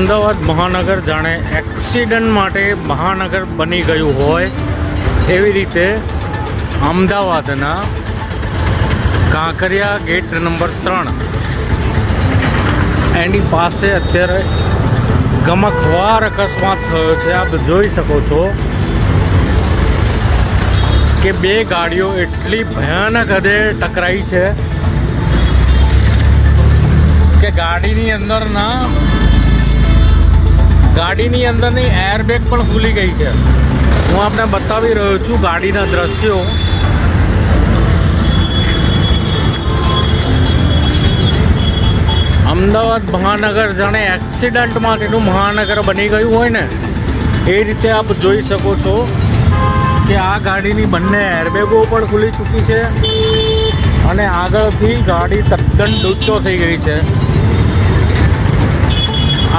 અમદાવાદ મહાનગર જાણે એક્સિડન્ટ માટે મહાનગર બની ગયું હોય એવી રીતે અમદાવાદના કાંકરિયા ગેટ નંબર ત્રણ એની પાસે અત્યારે ગમખવાર અકસ્માત થયો છે. આપ જોઈ શકો છો કે બે ગાડીઓ એટલી ભયાનક હદે ટકરાઈ છે કે ગાડીની અંદર ના ગાડીની અંદરની એરબેગ પણ ખુલી ગઈ છે. હું આપને બતાવી રહ્યો છું ગાડીના દ્રશ્યો. અમદાવાદ મહાનગર જાણે એક્સિડન્ટ માટેનું મહાનગર બની ગયું હોય ને, એ રીતે આપ જોઈ શકો છો કે આ ગાડીની બંને એરબેગો પણ ખુલી ચૂકી છે અને આગળથી ગાડી તદ્દન ડૂચો થઈ ગઈ છે.